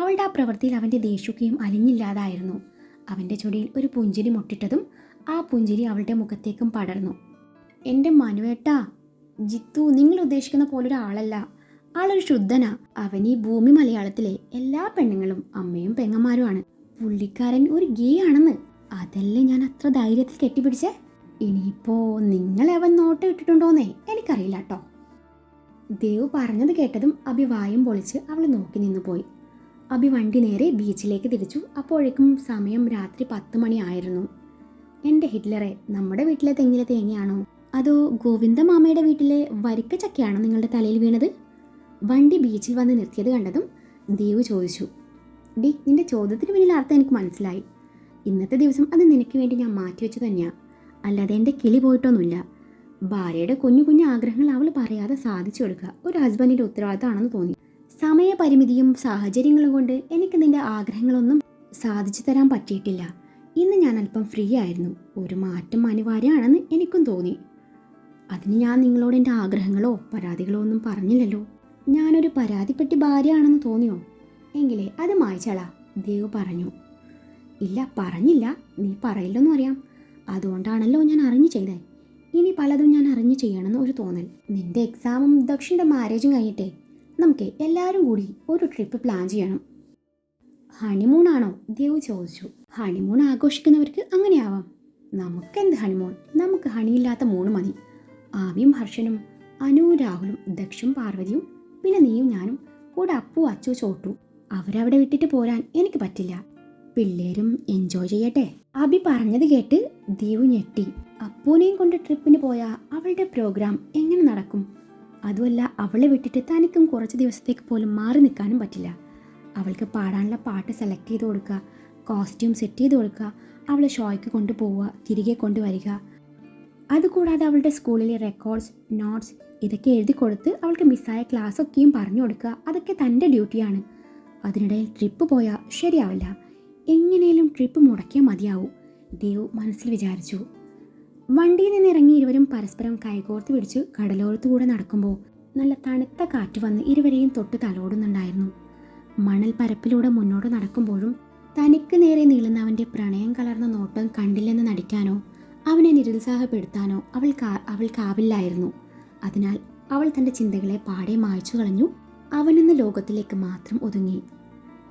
Speaker 1: അവളുടെ ആ പ്രവൃത്തിയിൽ അവൻ്റെ ദേഷ്യക്കുകയും അലിഞ്ഞില്ലാതായിരുന്നു അവൻ്റെ ചുടിയിൽ ഒരു പുഞ്ചിരി മുട്ടിട്ടതും ആ പുഞ്ചിരി അവളുടെ മുഖത്തേക്കും പടർന്നു എൻ്റെ മനുവേട്ടാ ജിത്തു നിങ്ങൾ ഉദ്ദേശിക്കുന്ന പോലൊരാളല്ല ആളൊരു ശുദ്ധനാ അവൻ ഈ ഭൂമി മലയാളത്തിലെ എല്ലാ പെണ്ണുങ്ങളും അമ്മയും പെങ്ങന്മാരുമാണ് പുള്ളിക്കാരൻ ഒരു ഗേ ആണെന്ന് അതല്ലേ ഞാൻ അത്ര ധൈര്യത്തിൽ കെട്ടിപ്പിടിച്ചേ ഇനിയിപ്പോ അവൻ നോട്ട് ഇട്ടിട്ടുണ്ടോന്നേ എനിക്കറിയില്ല കേട്ടോ ദേവ് പറഞ്ഞത് കേട്ടതും അഭി വായും പൊളിച്ച് അവൾ നോക്കി നിന്ന് പോയി അഭി വണ്ടി നേരെ ബീച്ചിലേക്ക് തിരിച്ചു അപ്പോഴേക്കും സമയം രാത്രി പത്ത് മണിയായിരുന്നു എൻ്റെ ഹിറ്റ്ലറെ നമ്മുടെ വീട്ടിലെ തെങ്ങിലെ തേങ്ങയാണോ അതോ ഗോവിന്ദ മാമയുടെ വീട്ടിലെ വരിക്കച്ചക്കയാണോ നിങ്ങളുടെ തലയിൽ വീണത് വണ്ടി ബീച്ചിൽ വന്ന് നിർത്തിയത് കണ്ടതും ദേവ് ചോദിച്ചു ഡി നിന്റെ ചോദ്യത്തിന് പിന്നിൽ അർത്ഥം എനിക്ക് മനസ്സിലായി ഇന്നത്തെ ദിവസം അത് നിനക്ക് വേണ്ടി ഞാൻ മാറ്റിവെച്ചു തന്നെയാണ് അല്ലാതെ എൻ്റെ കിളി പോയിട്ടൊന്നുമില്ല ഭാര്യയുടെ കുഞ്ഞു കുഞ്ഞു ആഗ്രഹങ്ങൾ അവൾ പറയാതെ സാധിച്ചു കൊടുക്കുക ഒരു ഹസ്ബൻഡിൻ്റെ ഉത്തരവാദിത്തമാണെന്ന് തോന്നി സമയപരിമിതിയും സാഹചര്യങ്ങളും കൊണ്ട് എനിക്ക് നിൻ്റെ ആഗ്രഹങ്ങളൊന്നും സാധിച്ചു തരാൻ പറ്റിയിട്ടില്ല ഇന്ന് ഞാൻ അല്പം ഫ്രീ ആയിരുന്നു ഒരു മാറ്റം അനിവാര്യമാണെന്ന് എനിക്കും തോന്നി അതിന് ഞാൻ നിങ്ങളോട് എൻ്റെ ആഗ്രഹങ്ങളോ പരാതികളോ ഒന്നും പറഞ്ഞില്ലല്ലോ ഞാനൊരു പരാതിപ്പെട്ടി ഭാര്യയാണെന്ന് തോന്നിയോ എങ്കിലേ അത് മായ്ച്ചളാ ദേവ് പറഞ്ഞു ഇല്ല പറഞ്ഞില്ല നീ പറയില്ലെന്ന് അറിയാം അതുകൊണ്ടാണല്ലോ ഞാൻ അറിഞ്ഞു ചെയ്തേ ഇനി പലതും ഞാൻ അറിഞ്ഞു ചെയ്യണമെന്ന് ഒരു തോന്നൽ നിന്റെ എക്സാമും ദക്ഷിൻ്റെ മാരേജും കഴിഞ്ഞിട്ടെ നമുക്ക് എല്ലാവരും കൂടി ഒരു ട്രിപ്പ് പ്ലാൻ ചെയ്യണം ഹണിമൂണാണോ ദേവ് ചോദിച്ചു ഹണിമൂൺ ആഘോഷിക്കുന്നവർക്ക് അങ്ങനെയാവാം നമുക്കെന്ത് ഹണിമൂൺ നമുക്ക് ഹണിയില്ലാത്ത മൂണ് മതി ആവിയും ഹർഷനും അനു രാഹുലും ദക്ഷും പാർവതിയും പിന്നെ നീയും ഞാനും കൂടെ അപ്പു അച്ചു ചോട്ടു അവരവിടെ വിട്ടിട്ട് പോരാൻ എനിക്ക് പറ്റില്ല പിള്ളേരും എൻജോയ് ചെയ്യട്ടെ അബി പറഞ്ഞത് കേട്ട് ദീവു ഞെട്ടി അപ്പൂനെയും കൊണ്ട് ട്രിപ്പിന് പോയ അവളുടെ പ്രോഗ്രാം എങ്ങനെ നടക്കും അതുമല്ല അവളെ വിട്ടിട്ട് തനിക്കും കുറച്ച് ദിവസത്തേക്ക് പോലും മാറി നിൽക്കാനും പറ്റില്ല അവൾക്ക് പാടാനുള്ള പാട്ട് സെലക്ട് ചെയ്ത് കൊടുക്കുക കോസ്റ്റ്യൂം സെറ്റ് ചെയ്ത് കൊടുക്കുക അവളെ ഷോയ്ക്ക് കൊണ്ടുപോവുക തിരികെ കൊണ്ടുവരിക അതുകൂടാതെ അവളുടെ സ്കൂളിലെ റെക്കോർഡ്സ് നോട്ട്സ് ഇതൊക്കെ എഴുതി കൊടുത്ത് അവൾക്ക് മിസ്സായ ക്ലാസ്സൊക്കെയും പറഞ്ഞു കൊടുക്കുക അതൊക്കെ തൻ്റെ ഡ്യൂട്ടിയാണ് അതിനിടയിൽ ട്രിപ്പ് പോയാൽ ശരിയാവില്ല എങ്ങനെയും ട്രിപ്പ് മുടക്കിയാൽ മതിയാവും ദേവ് മനസ്സിൽ വിചാരിച്ചു വണ്ടിയിൽ നിന്ന് ഇറങ്ങി ഇരുവരും പരസ്പരം കൈകോർത്ത് പിടിച്ച് കടലോരത്തുകൂടെ നടക്കുമ്പോൾ നല്ല തണുത്ത കാറ്റ് വന്ന് ഇരുവരെയും തൊട്ട് തലോടുന്നുണ്ടായിരുന്നു മണൽ പരപ്പിലൂടെ മുന്നോട്ട് നടക്കുമ്പോഴും തനിക്ക് നേരെ നീളുന്നവൻ്റെ പ്രണയം കലർന്ന നോട്ടം കണ്ടില്ലെന്ന് നടിക്കാനോ അവനെ നിരുത്സാഹപ്പെടുത്താനോ അവൾക്ക് അവൾക്കാവില്ലായിരുന്നു അതിനാൽ അവൾ തൻ്റെ ചിന്തകളെ പാടെ മായ്ച്ചു കളഞ്ഞു അവനെന്ന ലോകത്തിലേക്ക് മാത്രം ഒതുങ്ങി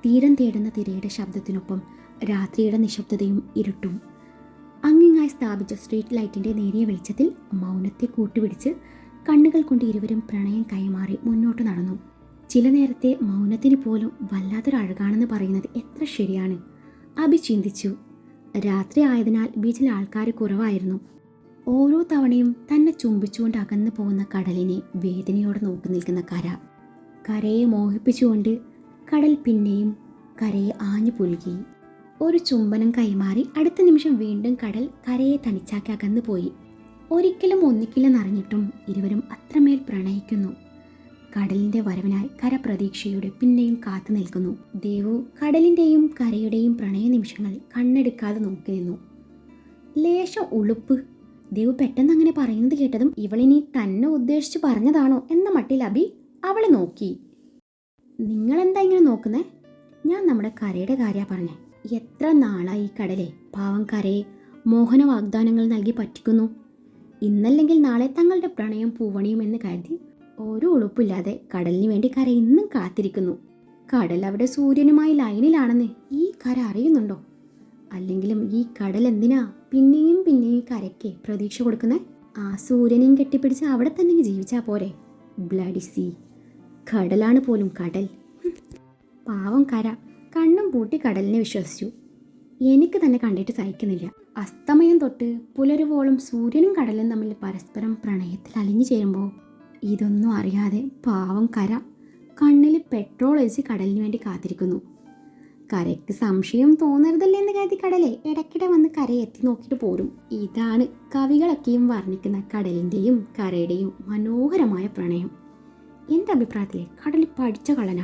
Speaker 1: തീരം തേടുന്ന തിരയുടെ ശബ്ദത്തിനൊപ്പം രാത്രിയുടെ നിശബ്ദതയും ഇരുട്ടും അങ്ങിങ്ങായി സ്ഥാപിച്ച സ്ട്രീറ്റ് ലൈറ്റിൻ്റെ നേരിയ വെളിച്ചത്തിൽ മൗനത്തെ കൂട്ടുപിടിച്ച് കണ്ണുകൾ കൊണ്ട് ഇരുവരും പ്രണയം കൈമാറി മുന്നോട്ട് നടന്നു ചില നേരത്തെ മൗനത്തിന് പോലും വല്ലാത്തൊരു അഴകാണെന്ന് പറയുന്നത് എത്ര ശരിയാണ് അഭി ചിന്തിച്ചു രാത്രി ആയതിനാൽ ബീച്ചിൽ ആൾക്കാർ കുറവായിരുന്നു ഓരോ തവണയും തന്നെ ചുംബിച്ചുകൊണ്ട് അകന്നു പോകുന്ന കടലിനെ വേദനയോടെ നോക്കി നിൽക്കുന്ന കര കരയെ മോഹിപ്പിച്ചുകൊണ്ട് കടൽ പിന്നെയും കരയെ ആഞ്ഞു പുലുകി ഒരു ചുംബനം കൈമാറി അടുത്ത നിമിഷം വീണ്ടും കടൽ കരയെ തനിച്ചാക്കി അകന്നു പോയി ഒരിക്കലും ഒന്നിക്കില്ലെന്നറിഞ്ഞിട്ടും ഇരുവരും അത്രമേൽ പ്രണയിക്കുന്നു കടലിന്റെ വരവിനായി കര പ്രതീക്ഷയോടെ പിന്നെയും കാത്തു നിൽക്കുന്നു ദേവു കടലിന്റെയും കരയുടെയും പ്രണയ നിമിഷങ്ങൾ കണ്ണെടുക്കാതെ നോക്കി നിന്നു ലേശം ഉളുപ്പ് ദേവ് പെട്ടെന്ന് അങ്ങനെ പറയുന്നത് കേട്ടതും ഇവളിനി തന്നെ ഉദ്ദേശിച്ച് പറഞ്ഞതാണോ എന്ന മട്ടിൽ അബി അവളെ നോക്കി നിങ്ങളെന്താ ഇങ്ങനെ നോക്കുന്നേ ഞാൻ നമ്മുടെ കരയുടെ കാര്യമാണ് പറഞ്ഞേ എത്ര നാളായി ഈ കടലെ പാവം കരയെ മോഹന വാഗ്ദാനങ്ങൾ നൽകി പറ്റിക്കുന്നു ഇന്നല്ലെങ്കിൽ നാളെ തങ്ങളുടെ പ്രണയം പൂവണിയും എന്ന് കരുതി ഒരു ഉളുപ്പില്ലാതെ കടലിന് വേണ്ടി കര ഇന്നും കാത്തിരിക്കുന്നു കടൽ അവിടെ സൂര്യനുമായി ലൈനിലാണെന്ന് ഈ കര അറിയുന്നുണ്ടോ അല്ലെങ്കിലും ഈ കടൽ എന്തിനാ പിന്നെയും പിന്നെയും കരയ്ക്ക് പ്രതീക്ഷ കൊടുക്കുന്ന ആ സൂര്യനെയും കെട്ടിപ്പിടിച്ച് അവിടെ തന്നെ ജീവിച്ചാ പോരെ ബ്ലഡി സീ കടലാണ് പോലും കടൽ പാവം കര കണ്ണും പൂട്ടി കടലിനെ വിശ്വസിച്ചു എനിക്ക് തന്നെ കണ്ടിട്ട് സഹിക്കുന്നില്ല അസ്തമയം തൊട്ട് പുലരുവോളം സൂര്യനും കടലും തമ്മിൽ പരസ്പരം പ്രണയത്തിൽ അലിഞ്ഞു ചേരുമ്പോൾ ഇതൊന്നും അറിയാതെ പാവം കര കണ്ണിൽ പെട്രോൾ ഒഴിച്ച് കടലിന് വേണ്ടി കാത്തിരിക്കുന്നു കരയ്ക്ക് സംശയം തോന്നരുതല്ലേ എന്ന് കരുതി കടലെ ഇടയ്ക്കിടെ വന്ന് കരയെത്തി നോക്കിയിട്ട് പോരും ഇതാണ് കവികളൊക്കെയും വർണ്ണിക്കുന്ന കടലിൻ്റെയും കരയുടെയും മനോഹരമായ പ്രണയം എൻ്റെ അഭിപ്രായത്തിൽ കടലിൽ പഠിച്ച കളന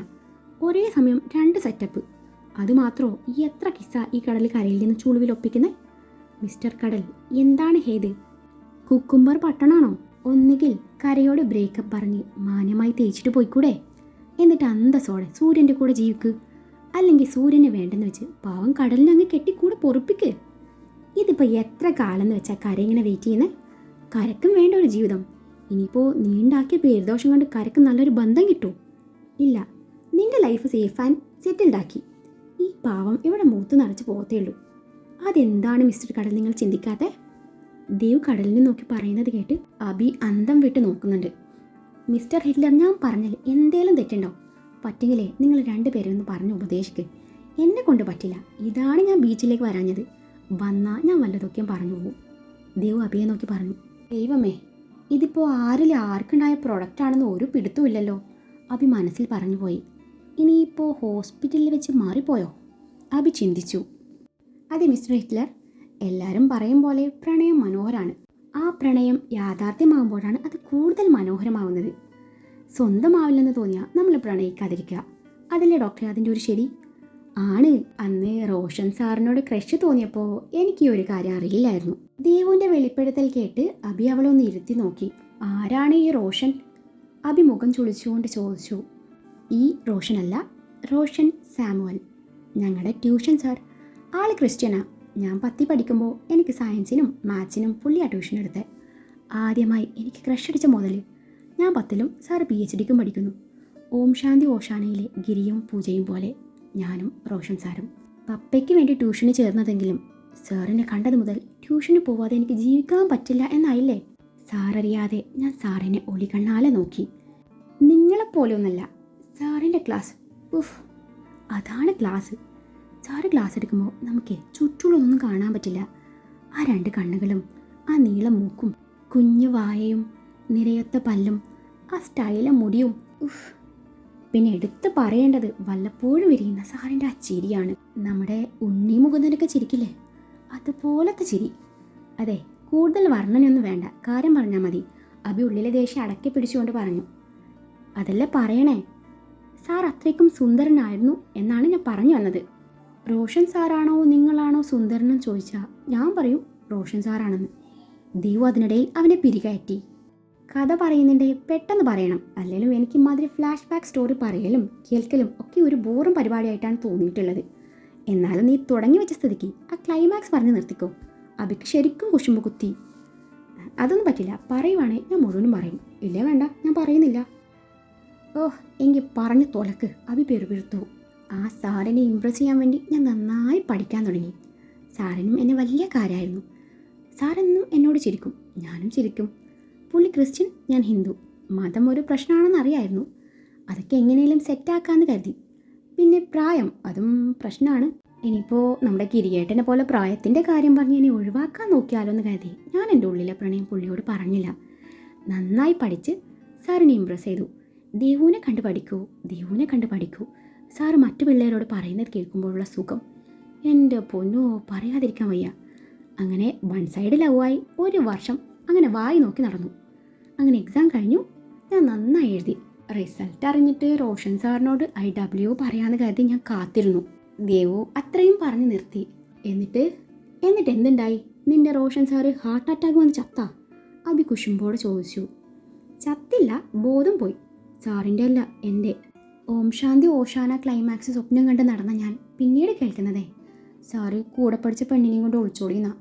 Speaker 1: ഒരേ സമയം രണ്ട് സെറ്റപ്പ് അതുമാത്രോ ഈ എത്ര കിസ്സ ഈ കടൽ കരയിൽ നിന്ന് ചുളുവിൽ ഒപ്പിക്കുന്നത് മിസ്റ്റർ കടൽ എന്താണ് ഹേത് കുക്കുംബർ പട്ടണാണോ ഒന്നുകിൽ കരയോട് ബ്രേക്കപ്പ് പറഞ്ഞ് മാന്യമായി തേച്ചിട്ട് പോയിക്കൂടെ എന്നിട്ട് അന്തസ്സോടെ സൂര്യൻ്റെ കൂടെ ജീവിക്കുക അല്ലെങ്കിൽ സൂര്യന് വേണ്ടെന്ന് വെച്ച് പാവം കടലിനെ അങ്ങ് കെട്ടിക്കൂടെ പൊറുപ്പിക്ക് ഇതിപ്പോൾ എത്ര കാലം വെച്ചാൽ കര ഇങ്ങനെ വെയിറ്റ് ചെയ്യുന്നത് കരക്കും വേണ്ട ഒരു ജീവിതം ഇനിയിപ്പോൾ നീണ്ടാക്കിയ പേരുദോഷം കൊണ്ട് കരക്ക് നല്ലൊരു ബന്ധം കിട്ടൂ ഇല്ല നിന്റെ ലൈഫ് സേഫ് ആൻഡ് സെറ്റിൽഡ് ആക്കി ഈ പാവം ഇവിടെ മൂത്ത് നിറച്ച് പോകത്തേ ഉള്ളൂ അതെന്താണ് മിസ്റ്റർ കടൽ നിങ്ങൾ ചിന്തിക്കാതെ ദേവ് കടലിനെ നോക്കി പറയുന്നത് കേട്ട് അബി അന്തം വിട്ട് നോക്കുന്നുണ്ട് മിസ്റ്റർ ഹിറ്റ്ലർ ഞാൻ പറഞ്ഞാൽ എന്തേലും തെറ്റുണ്ടോ പറ്റുകില്ലേ നിങ്ങൾ രണ്ടുപേരും ഒന്ന് പറഞ്ഞ് ഉപദേശിക്ക് എന്നെ കൊണ്ട് പറ്റില്ല ഇതാണ് ഞാൻ ബീച്ചിലേക്ക് വരാഞ്ഞത് വന്നാൽ ഞാൻ വല്ലതൊക്കെയും പറഞ്ഞു പോകും ദൈവം അഭിയെ നോക്കി പറഞ്ഞു ദൈവമേ ഇതിപ്പോൾ ആരിൽ ആർക്കുണ്ടായ ആണെന്ന് ഒരു പിടുത്തുമില്ലല്ലോ അഭി മനസ്സിൽ പറഞ്ഞു പോയി ഇനിയിപ്പോൾ ഹോസ്പിറ്റലിൽ വെച്ച് മാറിപ്പോയോ അഭി ചിന്തിച്ചു അതെ മിസ്റ്റർ ഹിറ്റ്ലർ എല്ലാവരും പറയും പോലെ പ്രണയം മനോഹരാണ് ആ പ്രണയം യാഥാർത്ഥ്യമാകുമ്പോഴാണ് അത് കൂടുതൽ മനോഹരമാവുന്നത് സ്വന്തമാവില്ലെന്ന് തോന്നിയാൽ നമ്മൾ പ്രണയിക്കാതിരിക്കുക അതല്ലേ ഡോക്ടർ അതിൻ്റെ ഒരു ശരി ആണ് അന്ന് റോഷൻ സാറിനോട് ക്രഷ് തോന്നിയപ്പോൾ എനിക്ക് ഒരു കാര്യം അറിയില്ലായിരുന്നു ദേവുവിൻ്റെ വെളിപ്പെടുത്തൽ കേട്ട് അബി അവളൊന്ന് ഇരുത്തി നോക്കി ആരാണ് ഈ റോഷൻ അബി മുഖം ചുളിച്ചുകൊണ്ട് ചോദിച്ചു ഈ റോഷനല്ല റോഷൻ സാമുവൽ ഞങ്ങളുടെ ട്യൂഷൻ സാർ ആൾ ക്രിസ്ത്യനാ ഞാൻ പത്തി പഠിക്കുമ്പോൾ എനിക്ക് സയൻസിനും മാത്സിനും പുള്ളിയാണ് ട്യൂഷൻ എടുത്തത് ആദ്യമായി എനിക്ക് ക്രഷ് അടിച്ച മുതൽ ഞാൻ പത്തിലും സാറ് പി എച്ച് ഡിക്കും പഠിക്കുന്നു ഓം ശാന്തി ഓഷാനയിലെ ഗിരിയും പൂജയും പോലെ ഞാനും റോഷൻ സാറും പപ്പയ്ക്ക് വേണ്ടി ട്യൂഷന് ചേർന്നതെങ്കിലും സാറിനെ കണ്ടത് മുതൽ ട്യൂഷന് പോവാതെ എനിക്ക് ജീവിക്കാൻ പറ്റില്ല എന്നായില്ലേ സാറിയാതെ ഞാൻ സാറിനെ ഒളികണ്ണാലെ നോക്കി നിങ്ങളെപ്പോലെയൊന്നല്ല സാറിൻ്റെ ക്ലാസ് ഉഫ് അതാണ് ക്ലാസ് സാറ് ക്ലാസ് എടുക്കുമ്പോൾ നമുക്ക് ചുറ്റുള്ളൊന്നും കാണാൻ പറ്റില്ല ആ രണ്ട് കണ്ണുകളും ആ നീളം മൂക്കും കുഞ്ഞു വായയും നിരയൊത്ത പല്ലും ആ സ്റ്റൈല മുടിയും ഉഫ് പിന്നെ എടുത്തു പറയേണ്ടത് വല്ലപ്പോഴും വിരിയുന്ന സാറിൻ്റെ ആ ചിരിയാണ് നമ്മുടെ ഉണ്ണി മുകുന്ദനൊക്കെ ചിരിക്കില്ലേ അതുപോലത്തെ ചിരി അതെ കൂടുതൽ വർണ്ണനയൊന്നും വേണ്ട കാര്യം പറഞ്ഞാൽ മതി അബി ഉള്ളിലെ ദേഷ്യം അടക്കി പിടിച്ചുകൊണ്ട് പറഞ്ഞു അതല്ല പറയണേ സാർ അത്രയ്ക്കും സുന്ദരനായിരുന്നു എന്നാണ് ഞാൻ പറഞ്ഞു വന്നത് റോഷൻ സാറാണോ നിങ്ങളാണോ സുന്ദരനെന്ന് ചോദിച്ചാൽ ഞാൻ പറയും റോഷൻ സാറാണെന്ന് ദീവു അതിനിടയിൽ അവനെ പിരികയറ്റി കഥ പറയുന്നുണ്ട് പെട്ടെന്ന് പറയണം അല്ലെങ്കിലും എനിക്ക് ഇമാതിരി ഫ്ലാഷ് ബാക്ക് സ്റ്റോറി പറയലും കേൾക്കലും ഒക്കെ ഒരു ബോറും പരിപാടിയായിട്ടാണ് തോന്നിയിട്ടുള്ളത് എന്നാലും നീ തുടങ്ങി വെച്ച സ്ഥിതിക്ക് ആ ക്ലൈമാക്സ് പറഞ്ഞ് നിർത്തിക്കോ അഭിക്ക് ശരിക്കും കുശുമ്പ് കുത്തി അതൊന്നും പറ്റില്ല പറയുവാണേ ഞാൻ മുഴുവനും പറയും ഇല്ലേ വേണ്ട ഞാൻ പറയുന്നില്ല ഓഹ് എങ്കിൽ പറഞ്ഞ് തുലക്ക് അഭി പെരുപിഴുത്തു ആ സാറിനെ ഇമ്പ്രസ് ചെയ്യാൻ വേണ്ടി ഞാൻ നന്നായി പഠിക്കാൻ തുടങ്ങി സാറിനും എന്നെ വലിയ കാര്യമായിരുന്നു സാറെന്നും എന്നോട് ചിരിക്കും ഞാനും ചിരിക്കും പുള്ളി ക്രിസ്ത്യൻ ഞാൻ ഹിന്ദു മതം ഒരു പ്രശ്നമാണെന്ന് അറിയായിരുന്നു അതൊക്കെ എങ്ങനെയെങ്കിലും സെറ്റാക്കാമെന്ന് കരുതി പിന്നെ പ്രായം അതും പ്രശ്നമാണ് ഇനിയിപ്പോൾ നമ്മുടെ കിരിയേട്ടനെ പോലെ പ്രായത്തിൻ്റെ കാര്യം പറഞ്ഞ് ഇനി ഒഴിവാക്കാൻ നോക്കിയാലോ എന്ന് കരുതി ഞാൻ എൻ്റെ ഉള്ളിലെ പ്രണയം പുള്ളിയോട് പറഞ്ഞില്ല നന്നായി പഠിച്ച് സാറിനെ ഇമ്പ്രസ് ചെയ്തു ദേവുവിനെ കണ്ട് പഠിക്കൂ ദേവുവിനെ കണ്ട് പഠിക്കൂ സാറ് മറ്റു പിള്ളേരോട് പറയുന്നത് കേൾക്കുമ്പോഴുള്ള സുഖം എൻ്റെ പൊന്നോ പറയാതിരിക്കാൻ വയ്യ അങ്ങനെ വൺ സൈഡ് ലവായി ഒരു വർഷം അങ്ങനെ വായി നോക്കി നടന്നു അങ്ങനെ എക്സാം കഴിഞ്ഞു ഞാൻ നന്നായി എഴുതി റിസൾട്ട് അറിഞ്ഞിട്ട് റോഷൻ സാറിനോട് ഐ ഡബ്ല്യു പറയാമെന്ന് കരുതി ഞാൻ കാത്തിരുന്നു ദേവു അത്രയും പറഞ്ഞു നിർത്തി എന്നിട്ട് എന്നിട്ട് എന്തുണ്ടായി നിന്റെ റോഷൻ സാറ് ഹാർട്ട് അറ്റാക്ക് വന്ന് ചത്ത അബി കുശുമ്പോടെ ചോദിച്ചു ചത്തില്ല ബോധം പോയി സാറിൻ്റെ അല്ല എൻ്റെ ഓം ശാന്തി ഓഷാന ക്ലൈമാക്സ് സ്വപ്നം കണ്ട് നടന്ന ഞാൻ പിന്നീട് കേൾക്കുന്നതേ സാറ് കൂടെ പഠിച്ച പെണ്ണിനെയും കൊണ്ട് ഒളിച്ചോടിയെന്ന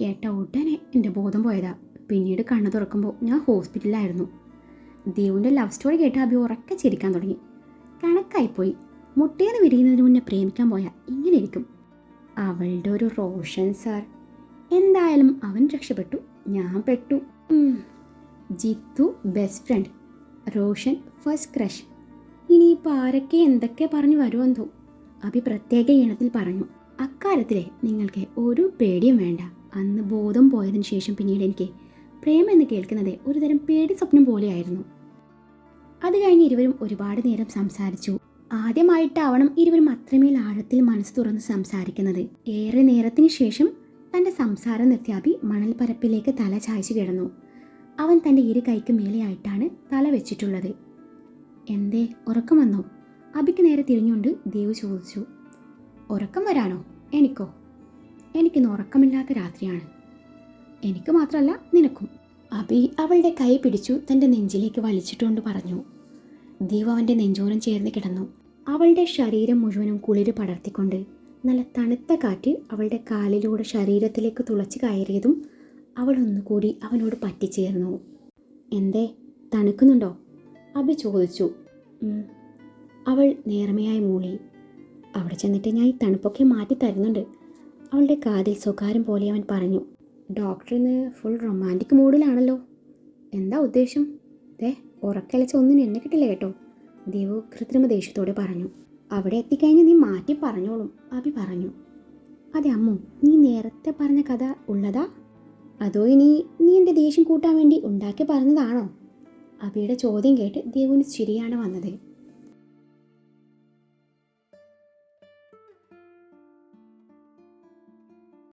Speaker 1: കേട്ട ഉടനെ എൻ്റെ ബോധം പോയതാണ് പിന്നീട് കണ്ണു തുറക്കുമ്പോൾ ഞാൻ ഹോസ്പിറ്റലിലായിരുന്നു ദേവുവിൻ്റെ ലവ് സ്റ്റോറി കേട്ട് അഭി ഉറക്കെ ചിരിക്കാൻ തുടങ്ങി കണക്കായിപ്പോയി മുട്ടേന്ന് വിരിയുന്നതിന് മുന്നേ പ്രേമിക്കാൻ പോയാൽ ഇങ്ങനെ ഇരിക്കും അവളുടെ ഒരു റോഷൻ സാർ എന്തായാലും അവൻ രക്ഷപ്പെട്ടു ഞാൻ പെട്ടു Jithu best friend Roshan first crush ഇനിയിപ്പോൾ ആരൊക്കെ എന്തൊക്കെ പറഞ്ഞു വരുമെന്തോ അഭി പ്രത്യേക ഈണത്തിൽ പറഞ്ഞു അക്കാലത്തിലെ നിങ്ങൾക്ക് ഒരു പേടിയും വേണ്ട അന്ന് ബോധം പോയതിന് ശേഷം പിന്നീട് എനിക്ക് പ്രേമം എന്ന് കേൾക്കുന്നത് ഒരുതരം പേടി സ്വപ്നം പോലെയായിരുന്നു അത് കഴിഞ്ഞ് ഇരുവരും ഒരുപാട് നേരം സംസാരിച്ചു ആദ്യമായിട്ടാവണം ഇരുവരും അത്രമേൽ ആഴത്തിൽ മനസ്സ് തുറന്ന് സംസാരിക്കുന്നത് ഏറെ നേരത്തിന് ശേഷം തൻ്റെ സംസാരം നിർത്തിയാപി മണൽപ്പരപ്പിലേക്ക് തല ചായച്ചു കിടന്നു അവൻ തൻ്റെ ഇരു കൈക്ക് മേലെയായിട്ടാണ് തല വെച്ചിട്ടുള്ളത് എന്തേ ഉറക്കം വന്നോ അബിക്ക് നേരെ തിരിഞ്ഞുകൊണ്ട് ദേവ് ചോദിച്ചു ഉറക്കം വരാനോ എനിക്കോ എനിക്കിന്ന് ഉറക്കമില്ലാത്ത രാത്രിയാണ് എനിക്ക് മാത്രമല്ല നിനക്കും അബി അവളുടെ കൈ പിടിച്ചു തൻ്റെ നെഞ്ചിലേക്ക് വലിച്ചിട്ടുകൊണ്ട് പറഞ്ഞു ദീപ അവൻ്റെ നെഞ്ചോരം ചേർന്ന് കിടന്നു അവളുടെ ശരീരം മുഴുവനും കുളിര് പടർത്തിക്കൊണ്ട് നല്ല തണുത്ത കാറ്റ് അവളുടെ കാലിലൂടെ ശരീരത്തിലേക്ക് തുളച്ച് കയറിയതും അവൾ ഒന്നുകൂടി അവനോട് പറ്റിച്ചേർന്നു എന്തേ തണുക്കുന്നുണ്ടോ അബി ചോദിച്ചു അവൾ നേർമയായി മൂളി അവിടെ ചെന്നിട്ട് ഞാൻ ഈ തണുപ്പൊക്കെ മാറ്റി തരുന്നുണ്ട് അവളുടെ കാതിൽ സ്വകാര്യം പോലെ അവൻ പറഞ്ഞു ഡോക്ടറിന് ഫുൾ റൊമാൻറ്റിക് മൂഡിലാണല്ലോ എന്താ ഉദ്ദേശം ദേ ഉറക്കലച്ച ഒന്നും എന്നെ കിട്ടില്ല കേട്ടോ ദേവു കൃത്രിമ ദേഷ്യത്തോടെ പറഞ്ഞു അവിടെ എത്തിക്കഴിഞ്ഞ് നീ മാറ്റി പറഞ്ഞോളും അഭി പറഞ്ഞു അതെ അമ്മു നീ നേരത്തെ പറഞ്ഞ കഥ ഉള്ളതാ അതോ ഇനി നീ എൻ്റെ ദേഷ്യം കൂട്ടാൻ വേണ്ടി ഉണ്ടാക്കി പറഞ്ഞതാണോ അഭിയുടെ ചോദ്യം കേട്ട് ദേവുവിന് ചിരിയാണ് വന്നത്